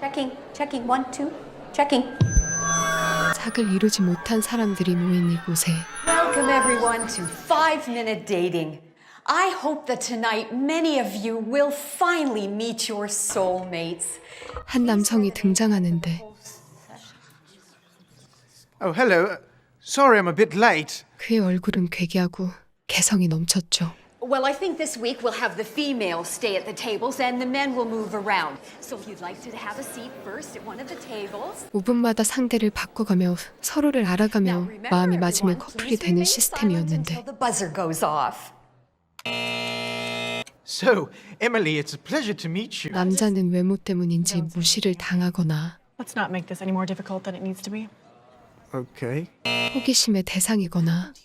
Checking, checking. One, two, checking. 삭을 이루지 못한 사람들이 모인 이곳에 Welcome, everyone, to Five Minute Dating. I hope that tonight many of you will finally meet your soulmates. 한 남성이 등장하는데 Oh, hello. Sorry I'm a bit late. 그의 얼굴은 괴기하고 개성이 넘쳤죠. Well, I think this week we'll have the females stay at the tables and the men will move around. So if you'd like to have a seat first at one of the tables. 5분마다 상대를 바꿔가며 서로를 Now, 알아가며 remember, 마음이 맞으면 everyone, 커플이 please 되는 remain silent 시스템이었는데 until the buzzer goes off. So, Emily, it's a pleasure to meet you. 남자는 외모 때문인지 무시를 당하거나 Let's not make this any more difficult than it needs to be. Okay. 호기심의 대상이거나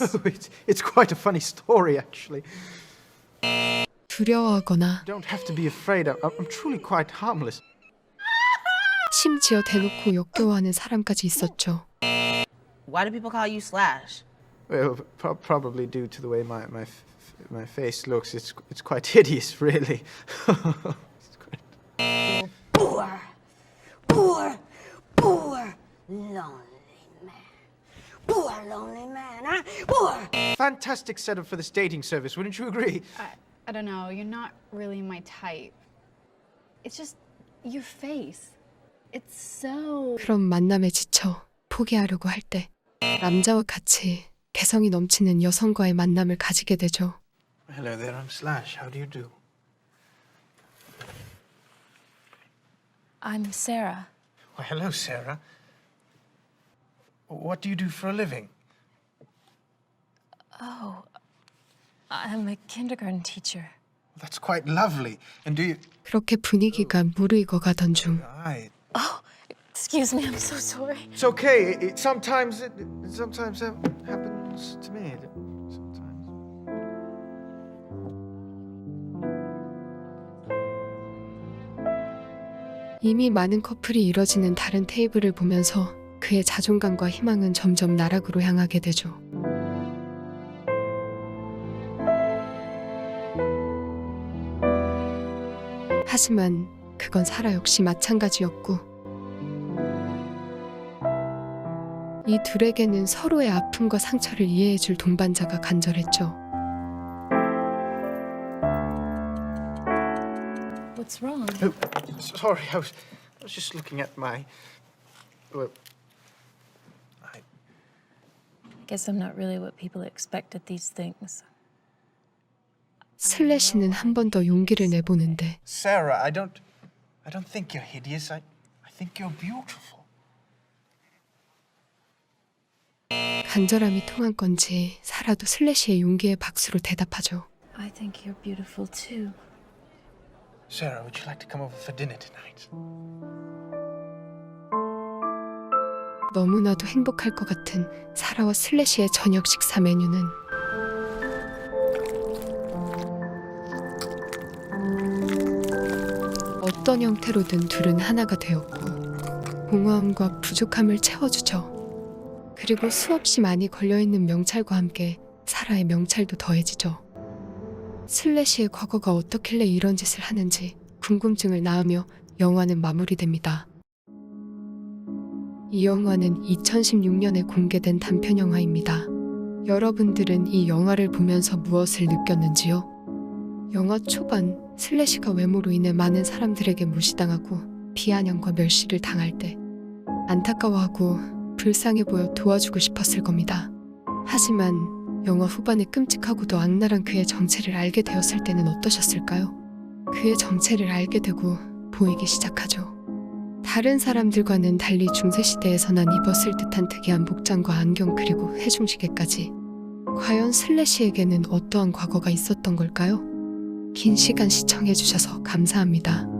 Oh, it's, it's quite a funny story, actually. 두려워하거나 Don't have to be afraid. I'm, I'm truly quite harmless. 심지어 대놓고 역겨워하는 사람까지 있었죠. Why do people call you Slash? Well, pro- probably due to the way my, my, f- f- my face looks. It's, it's quite hideous, really. Poor lonely man, huh? Poor. Fantastic setup for this dating service, wouldn't you agree? I, I don't know. You're not really my type. It's just your face. It's so. 그런 만남에 지쳐 포기하려고 할 때 남자와 같이 개성이 넘치는 여성과의 만남을 가지게 되죠. Hello there, I'm Slash. How do you do? I'm Sarah. Well, hello, Sarah. What do you do for a living? I'm a kindergarten teacher. That's quite lovely. And do you. 그렇게 분위기가 무르익어 가던 중 I. Excuse me, I'm so sorry. It's okay. It, it- sometimes it, it sometimes that happens to me. Sometimes. 이미 많은 커플이 이뤄지는 다른 테이블을 보면서 그의 자존감과 희망은 점점 나락으로 향하게 되죠. 하지만 그건 사라 역시 마찬가지였고 이 둘에게는 서로의 아픔과 상처를 이해해줄 동반자가 간절했죠. What's wrong? Oh, sorry. I was, I was just looking at my. Well. I. Guess I'm not really what people expect at these things. 슬래시는 한 번 더 용기를 내보는데 Sarah, I don't. I don't think you're hideous. I. I think you're beautiful. 간절함이 통한 건지 사라도 슬래시의 용기에 박수로 대답하죠. I think you're beautiful too. Sarah, would you like to come over for dinner tonight? 너무나도 행복할 것 같은 사라와 슬래시의 저녁 식사 메뉴는 어떤 형태로든 둘은 하나가 되었고 공허함과 부족함을 채워주죠. 그리고 수없이 많이 걸려있는 명찰과 함께 사라의 명찰도 더해지죠. 슬래시의 과거가 어떻길래 이런 짓을 하는지 궁금증을 낳으며 영화는 마무리됩니다. 이 영화는 2016년에 공개된 단편 영화입니다. 여러분들은 이 영화를 보면서 무엇을 느꼈는지요? 영화 초반 슬래시가 외모로 인해 많은 사람들에게 무시당하고 비아냥과 멸시를 당할 때 안타까워하고 불쌍해 보여 도와주고 싶었을 겁니다. 하지만 영화 후반에 끔찍하고도 악랄한 그의 정체를 알게 되었을 때는 어떠셨을까요? 그의 정체를 알게 되고 보이기 시작하죠. 다른 사람들과는 달리 중세시대에서난 입었을 듯한 특이한 복장과 안경 그리고 해중시계까지 과연 슬래시에게는 어떠한 과거가 있었던 걸까요? 긴 시간 시청해주셔서 감사합니다.